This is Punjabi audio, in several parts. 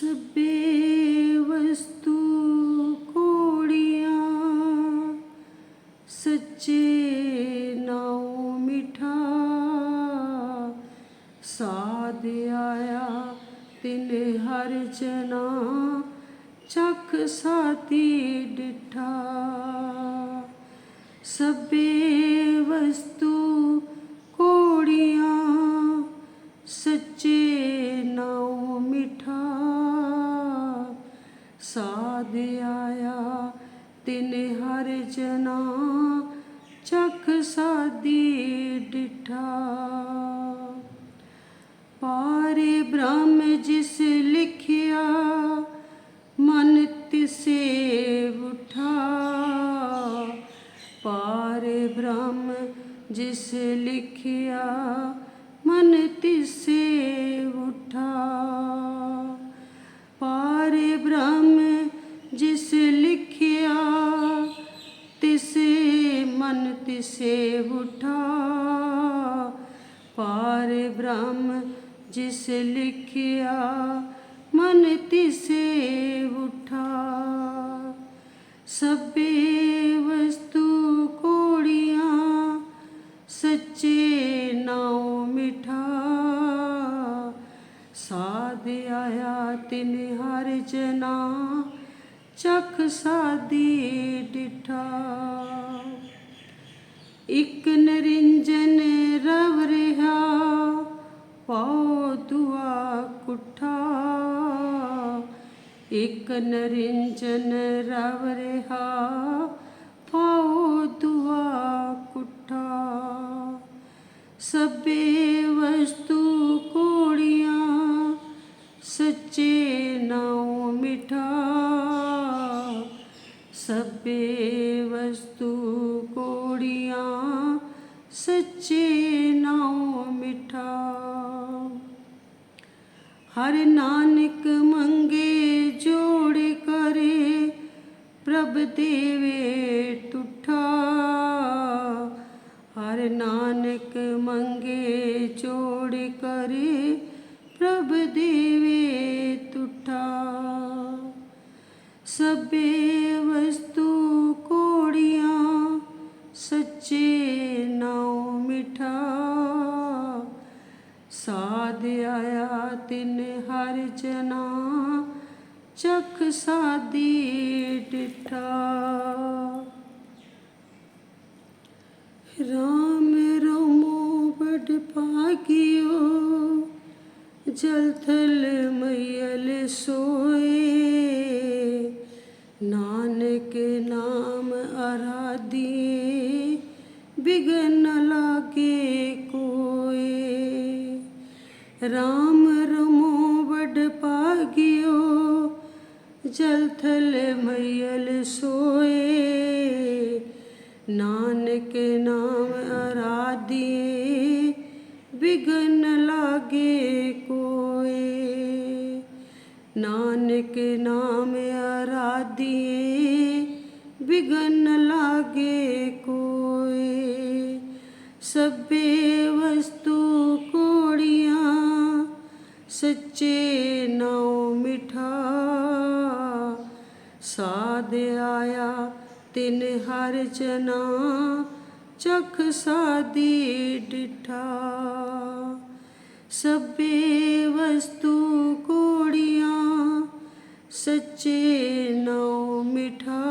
ਸਭੇ ਵਸਤੂ ਕੋੜੀਆਂ, ਸੱਚੇ ਨਾਉ ਮਿਠਾ, ਸਾਧ ਆਇਆ ਤਿਨ ਹਰ ਜਨਾ, ਚਖ ਸਾਤੀ ਡਿਠਾ। ਸਭੇ ਵਸਤੂ ਤਿਨ ਹਰ ਜਨਾ, ਚਖ ਸਾਦੀ ਡਿਠਾ। ਪਾਰੇ ਬ੍ਰਹਮ ਜਿਸ ਲਿਖਿਆ, ਮਨ ਤਿਸੇ ਉਠਾ। ਪਾਰੇ ਬ੍ਰਹਮ ਜਿਸ ਲਿਖਿਆ, ਮਨ ਤਿਸੇ ਮਨ ਤਿਸੇ ਉਠਾ ਪਾਰ ਬ੍ਰਹਮ ਜਿਸ ਲਿਖਿਆ ਮਨ ਤਿਸੇ ਉਠਾ ਸਭੇ ਵਸਤੂ ਕੋੜੀਆਂ ਸੱਚੇ ਨਾਉ ਮਿਠਾ ਸਾਧ ਆਇਆ ਤਿਨ ਹਰ ਜਨਾ ਚਖ ਸਾਦੀ ਡਿਠਾ ਇਕ ਨਰਿੰਜਨ ਰਵ ਰਿਹਾ, ਪਾਉ ਦੁਆ ਕੁਠਾ। ਇਕ ਨਰਿੰਜਨ ਰਵ ਰਿਹਾ, ਪਾਉ ਦੁਆ ਕੁਠਾ। ਸਭੇ ਵਸਤੂ ਕੋੜੀਆਂ, ਸੱਚੇ ਨਾਉ ਮਿਠਾ। ਸਭੇ ਵਸਤੂ ਕੋੜੀਆਂ, ਸੱਚੇ ਨਾਉ ਮਿਠਾ। ਹਰ ਨਾਨਕ ਮੰਗੇ ਜੋੜ ਕਰੇ, ਪ੍ਰਭ ਦੇਵੇ ਟੁਠਾ। ਹਰ ਨਾਨਕ ਮੰਗੇ ਜੋੜ ਕਰੇ, ਪ੍ਰਭ ਦੇਵੇ ਟੁਠਾ। ਸਭੇ ਵਸਤੂ ਤਿਨ ਹਰ ਜਨਾ, ਚਖ ਸਾਦੀ ਡਿਠਾ ਰਾਮ ਰਮੋ ਬੜ ਭਾਗਿਓ, ਜਲ ਥਲ ਮਈਲ ਸੋਏ। ਨਾਨਕ ਨਾਮ ਅਰਾਧੀਏ ਬਿਗਨ ਲਾਗੇ ਕੋਏ। ਰਾਮ ਜਲ ਥਲ ਮਈਲ ਸੋਏ ਨਾਨਕ ਨਾਮ ਅਰਾਧੀਏ ਬਿਗਨ ਲਾਗੇ ਕੋਏ ਨਾਨਕ ਨਾਮ ਅਰਾਧੀਏ ਬਿਗਨ ਲਾਗੇ ਕੋਏ ਸਭੇ ਵਸਤੂ ਕੋੜੀਆਂ ਸੱਚੇ ਨਾਉ ਮਿਠਾ ਸਾਧ ਆਇਆ, ਤਿਨ ਹਰ ਜਨਾ ਚਖ ਸਾਦੀ ਡਿਠਾ। ਸਭੇ ਵਸਤੂ ਕੋੜੀਆਂ ਸੱਚੇ ਨਾਉ ਮਿਠਾ।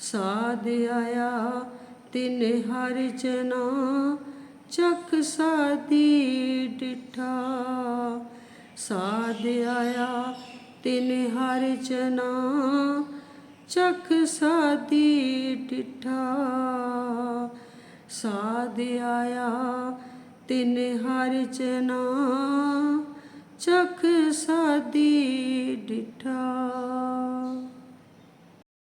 ਸਾਧ ਆਇਆ, ਤਿਨ ਹਰ ਜਨਾ ਚਖ ਸਾਦੀ ਡਿਠਾ। ਸਾਧ ਆਇਆ ਤਿਨ ਹਰ ਜਨਾ ਚਖ ਸਾਦੀ ਡਿਠਾ ਸਾਧ ਆਇਆ ਤਿਨ ਹਰ ਜਨਾ ਚਖ ਸਾਦੀ ਡਿਠਾ